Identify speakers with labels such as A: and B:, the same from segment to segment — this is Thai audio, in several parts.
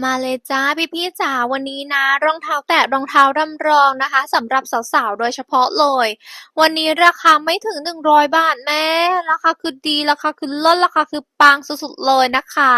A: มาเลยจ้าพี่พี่จ๋าวันนี้นะ รองเท้าแตะรองเท้าร่ำรองนะคะสำหรับสาวๆ โดยเฉพาะเลย วันนี้ราคาไม่ถึง 100 บาทแม่ราคาคือดีราคาคือเลิศราคาคือปังสุดๆเลยนะคะ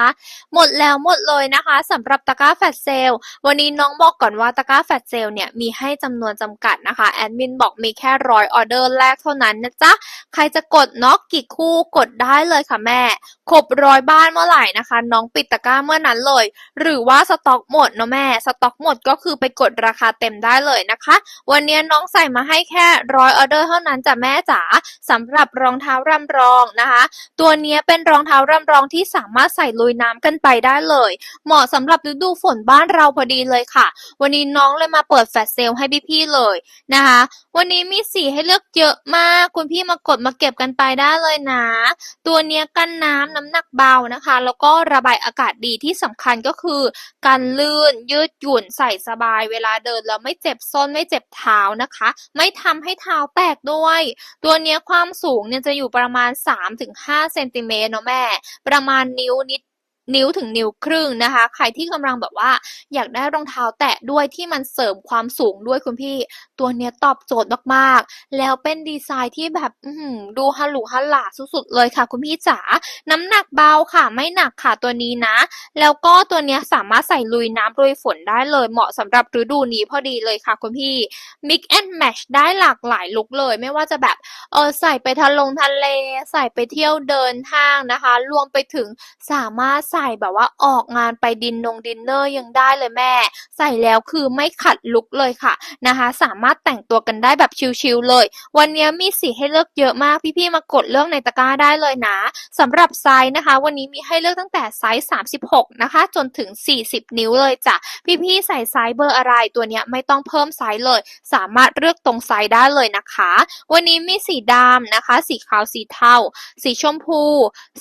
A: หมดแล้วหมดเลยนะคะสำหรับตะกร้าแฟลชเซลวันนี้น้องบอกก่อนว่าตะกร้าแฟลชเซลเนี่ยมีให้จำนวนจำกัดนะคะแอดมินบอกมีแค่ร้อยออเดอร์แรกเท่านั้นนะจ๊ะใครจะกดน็อกกี่คู่กดได้เลยค่ะแม่ครบร้อยบ้านเมื่อไหร่นะคะ น้องปิดตะกร้าเมื่อนั้นเลย หรือว่าสต็อกหมดเนาะแม่ สต็อกหมดก็คือไปกดราคาเต็มได้เลยนะคะ วันนี้น้องใส่มาให้แค่ร้อยออเดอร์เท่านั้นจ้ะแม่จ๋าสำหรับรองเท้ารำรองนะคะ ตัวนี้เป็นรองเท้ารำรองที่สามารถใส่ลุยน้ำกันไปได้เลย เหมาะสำหรับฤดูฝนบ้านเราพอดีเลยค่ะ วันนี้น้องเลยมาเปิดแฟลชเซลให้พี่ๆเลยนะคะ วันนี้มีสีให้เลือกเยอะมาก คุณพี่มากดมาเก็บกันไปได้เลยนะ ตัวเนี้ยกันน้ำน้ำหนักเบานะคะ แล้วก็ระบายอากาศดีที่สำคัญก็คือกันลื่น ยืดหยุ่น ใส่สบาย เวลาเดินแล้วไม่เจ็บส้น ไม่เจ็บเท้านะคะ ไม่ทำให้เท้าแตกด้วย ตัวเนี้ยความสูงเนี่ยจะอยู่ประมาณ 3-5เซนติเมตรเนาะแม่ ประมาณนิ้วนิด นิ้วถึงนิ้วครึ่งนะคะ ใครที่กำลังแบบว่า อยากได้รองเท้าแตะด้วยที่มันเสริมความสูงด้วยคุณพี่ ตัวเนี้ยตอบโจทย์มากๆ แล้วเป็นดีไซน์ที่แบบดูฮัลลุฮัลหลาสุดๆเลยค่ะ คุณพี่จ๋าน้ำหนักเบาค่ะ ไม่หนักค่ะตัวนี้นะ แล้วก็ตัวเนี้ยสามารถใส่ลุยน้ำลุยฝนได้เลย เหมาะสำหรับฤดูนี้พอดีเลยค่ะ คุณพี่ mix and match ได้หลากหลายลุคเลย ไม่ว่าจะแบบเออใส่ไปทะลงทะเล ใส่ไปเที่ยวเดินห้างนะคะ รวมไปถึงสามารถใส่แบบว่าออกงานไปดินนงดินเนอร์ยังได้เลยแม่ ใส่แล้วคือไม่ขัดลุคเลยค่ะนะคะ สามารถแต่งตัวกันได้แบบชิลๆเลย วันนี้มีสีให้เลือกเยอะมากพี่ๆมากดเลือกในตะกร้าได้เลยนะสำหรับไซส์นะคะ วันนี้มีให้เลือกตั้งแต่ไซส์ 36 นะคะ จนถึง 40 นิ้วเลยจ้ะพี่ๆใส่ไซส์เบอร์อะไรตัวเนี้ยไม่ต้องเพิ่มไซส์เลย สามารถเลือกตรงไซส์ได้เลยนะคะ วันนี้มีสีดำนะคะ สีขาวสีเทาสีชมพู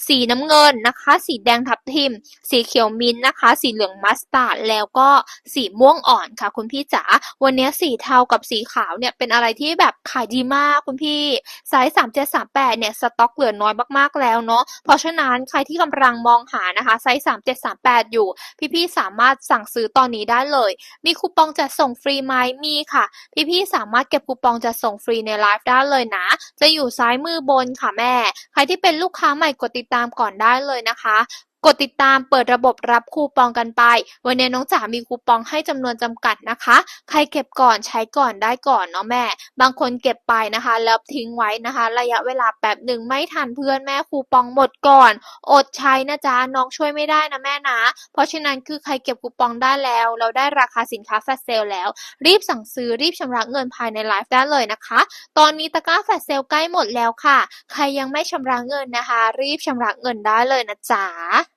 A: สีน้ำเงินนะคะ สีแดงทับทิมสีเขียวมิ้นท์นะคะ สีเหลืองมัสตาร์ดแล้วก็สีม่วงอ่อนค่ะ คุณพี่จ๋าวันนี้สีเทากับสีขาวเนี่ยเป็นอะไรที่แบบขายดีมากคุณพี่ไซส์3738เนี่ยสต็อกเหลือน้อยมากๆแล้วเนาะเพราะฉะนั้นใครที่กำลังมองหานะคะไซส์3738 อยู่ พี่ๆสามารถสั่งซื้อตอนนี้ได้เลย มีคูปองจัดส่งฟรีไหมมีค่ะ พี่ๆสามารถเก็บคูปองจัดส่งฟรีในไลฟ์ได้เลยนะ จะอยู่ซ้ายมือบนค่ะแม่ ใครที่เป็นลูกค้าใหม่กดติดตามก่อนได้เลยนะคะ กดติดตามเปิดระบบรับคูปองกันไป วันนี้น้องจ๋ามีคูปองให้จำนวนจำกัดนะคะ ใครเก็บก่อนใช้ก่อนได้ก่อนเนาะแม่ บางคนเก็บไปนะคะแล้วทิ้งไว้นะคะ ระยะเวลาแป๊บหนึ่งไม่ทันเพื่อนแม่คูปองหมดก่อน อดใช้นะจ๊ะน้องช่วยไม่ได้นะแม่นะ เพราะฉะนั้นคือใครเก็บคูปองได้แล้ว เราได้ราคาสินค้าแฟลชเซลแล้ว รีบสั่งซื้อรีบชำระเงินภายในไลฟ์ได้เลยนะคะ ตอนนี้ตะกร้าแฟลชเซลใกล้หมดแล้วค่ะ ใครยังไม่ชำระเงินนะคะ รีบชำระเงินได้เลยนะจ๊ะ